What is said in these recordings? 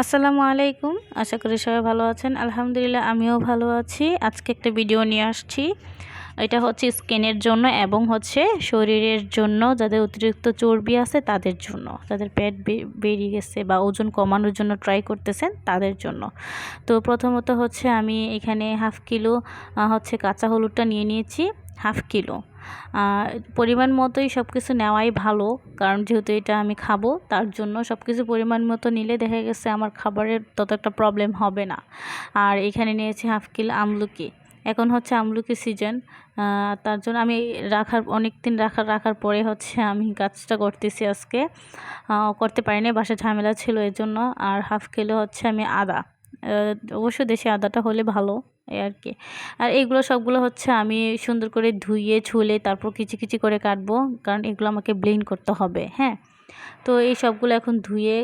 আসসালামু আলাইকুম। আশা করি সবাই ভালো আছেন। আলহামদুলিল্লাহ, আমিও ভালো আছি। আজকে একটা ভিডিও নিয়ে আসছি। এটা হচ্ছে স্কিনের জন্য এবং হচ্ছে শরীরের জন্য, যাদের অতিরিক্ত চর্বি আছে তাদের জন্য। যাদের পেট বেরিয়ে গেছে বা ওজন কমানোর জন্য ট্রাই করতেছেন তাদের জন্য। তো প্রথমত হচ্ছে আমি এখানে হাফ কিলো হচ্ছে কাঁচা হলুদটা নিয়ে নিয়েছি, হাফ কিলো। পরিমাণ মতোই সব কিছু নেওয়াই ভালো। কারণ যেহেতু এটা আমি খাব, তার জন্য সব কিছু পরিমাণ মতো নিলে দেখা গেছে আমার খাবারের তত একটা প্রবলেম হবে না। আর এখানে নিয়েছি হাফ কিলো আমলকি। এখন হচ্ছে আমলকি সিজন তার জন্য আমি রাখার অনেক দিন রাখার রাখার পরে হচ্ছে আমি কাজটা করতেছি আজকে। করতে পারিনি বাসা ঝামেলা ছিল এর জন্য আর হাফ কিলো হচ্ছে আমি আদা। অবশ্য দেশি আদাটা হলে ভালো। এই আর কি। আর এগুলো সবগুলো হচ্ছে আমি সুন্দর করে ধুইয়ে ছুলে তারপর কিচি কিচি করে কাটবো, কারণ এগুলো আমাকে ব্লেন্ড করতে হবে হ্যাঁ? তো এই সবগুলো এখন ধুয়ে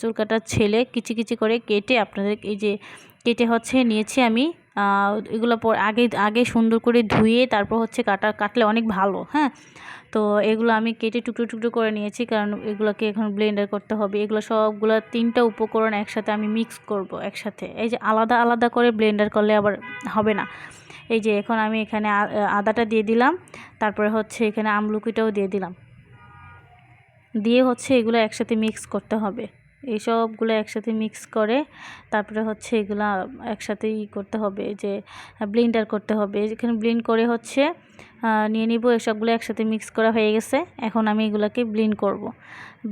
চুল কাটার ছেলে কিচি কিচি করে কেটে আপনাদের এই যে কেটে হচ্ছে নিয়েছি আমি এগুলো আগে আগে সুন্দর করে ধুয়ে তারপর হচ্ছে কাটা, কাটলে অনেক ভালো হ্যাঁ? তো এগুলো আমি কেটে টুকরো টুকরো করে নিয়েছি, কারণ এগুলোকে এখন ব্লেন্ডার করতে হবে। এগুলো সবগুলো তিনটা উপকরণ একসাথে আমি মিক্স করব একসাথে। এই যে আলাদা আলাদা করে ব্লেন্ডার করলে আবার হবে না। এই যে এখন আমি এখানে আদাটা দিয়ে দিলাম, তারপরে হচ্ছে এখানে আমলুকিটাও দিয়ে দিলাম। দিয়ে হচ্ছে এগুলো একসাথে মিক্স করতে হবে। এই সবগুলো একসাথে মিক্স করে, তারপরে হচ্ছে এগুলো একসাথে ই করতে হবে যে ব্লেন্ডার করতে হবে। যেখানে ব্লেন্ড করে হচ্ছে নিয়ে নিব এসবগুলো একসাথে মিক্স করা হয়ে গেছে। এখন আমি এগুলোকে ব্লেন্ড করব।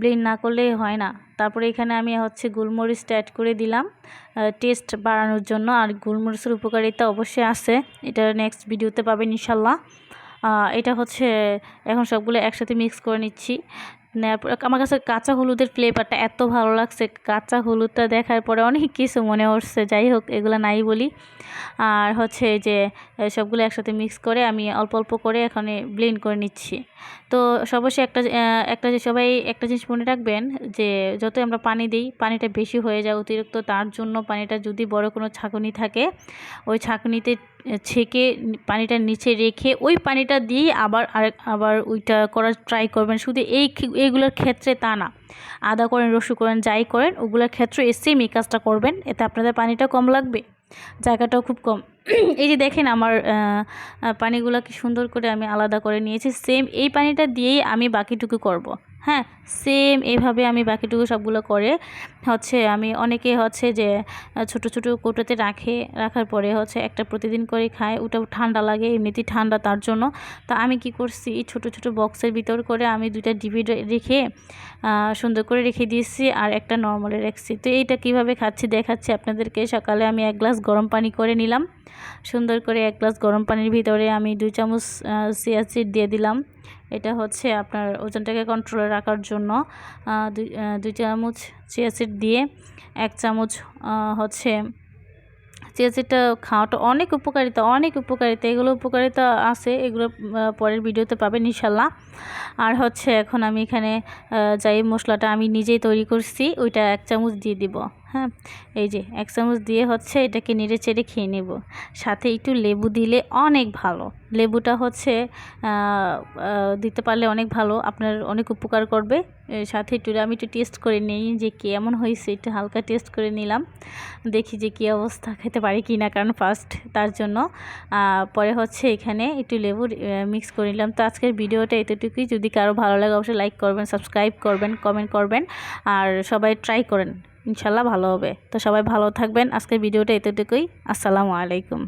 ব্লেন্ড না করলে হয় না। তারপরে এখানে আমি হচ্ছে গোলমরিচটা অ্যাড করে দিলাম টেস্ট বাড়ানোর জন্য। আর গোলমরিচের উপকারিতা অবশ্যই আছে। এটা নেক্সট ভিডিওতে পাবেন ইনশাল্লাহ। এটা হচ্ছে, এখন সবগুলো একসাথে মিক্স করে নিচ্ছি। আমার কাছে কাঁচা হলুদের ফ্লেভারটা এত ভালো লাগছে। কাঁচা হলুদটা দেখার পরে অনেক কিছু মনে উঠছে যাই হোক, এগুলো নাই বলি। আর হচ্ছে যে সবগুলো একসাথে মিক্স করে আমি অল্প অল্প করে এখানে ব্লেন্ড করে নিচ্ছি। তো সবশেষে একটা একটা যে সবাই একটা জিনিস মনে রাখবেন যে, যতই আমরা পানি দিই, পানিটা বেশি হয়ে যায় অতিরিক্ত, তার জন্য পানিটা যদি বড় কোনো ছাঁকুনি থাকে, ওই ছাঁকুনিতে ছেঁকে পানিটা নিচে রেখে ওই পানিটা দিয়ে আবার আবার ওইটা করার ট্রাই করবেন। শুধু এই এইগুলোর ক্ষেত্রে তা না। আদা করেন রসু করেন, যাই করেন, ওগুলোর ক্ষেত্রে সেম এই কাজটা করবেন। এতে আপনাদের পানিটা কম লাগবে। জায়গাটাও খুব কম। এই যে দেখেন আমার পানিগুলোকে সুন্দর করে আমি আলাদা করে নিয়েছি। সেম এই পানিটা দিয়েই আমি বাকিটুকু করব। হ্যাঁ সেম এভাবে আমি বাকিটুকু সবগুলো করে হচ্ছে আমি অনেকে হচ্ছে যে ছোট ছোট কৌটোতে রাখে, রাখার পরে হচ্ছে একটা প্রতিদিন করে খায়, ওটাও ঠান্ডা লাগে, এমনিতেই ঠান্ডা তার জন্য। তা আমি কি করছি, এই ছোট ছোট বক্সের ভিতর করে আমি দুইটা ডিবি রেখে সুন্দর করে রেখে দিয়েছি আর একটা নর্মালে রাখছি। তো এইটা কীভাবে খাচ্ছি দেখাচ্ছি আপনাদেরকে। সকালে আমি এক গ্লাস গরম পানি করে নিলাম। সুন্দর করে এক গ্লাস গরম পানির ভিতরে আমি দুই চামচ সিয়া সিড দিয়ে দিলাম। এটা হচ্ছে আপনার ওজনটাকে কন্ট্রোলে রাখার জন্য দুই চামচ চিয়া সিড দিয়ে এক চামচ হচ্ছে চিয়া সিডটা খাওয়াটা অনেক উপকারিতা অনেক উপকারিতা। এগুলো উপকারিতা আছে, এগুলো পরের ভিডিওতে পাবেন ইনশাল্লাহ আর হচ্ছে এখন আমি এখানে যাই মশলাটা আমি নিজেই তৈরি করছি, ওইটা এক চামচ দিয়ে দিব। হ্যাঁ এই যে এক চামচ দিয়ে হচ্ছে এটাকে নেড়ে চেড়ে খেয়ে নেব। সাথে একটু লেবু দিলে অনেক ভালো। লেবুটা হচ্ছে দিতে পারলে অনেক ভালো। আপনার অনেক উপকার করবে। সাথে একটু আমি একটু টেস্ট করে নিই যে কেমন হয়েছে। একটু হালকা টেস্ট করে নিলাম। দেখি যে কী অবস্থা, খেতে পারি কি না কারণ ফার্স্ট তার জন্য। পরে হচ্ছে এখানে একটু লেবু মিক্স করে নিলাম। তো আজকের ভিডিওটা এতটুকুই। যদি কারও ভালো লাগে, অবশ্যই লাইক করবেন সাবস্ক্রাইব করবেন কমেন্ট করবেন। আর সবাই ট্রাই করেন। ইনশাল্লাহ ভালো হবে। তো সবাই ভালো থাকবেন। আজকের ভিডিওটা এতটুকুই। আসসালামু আলাইকুম।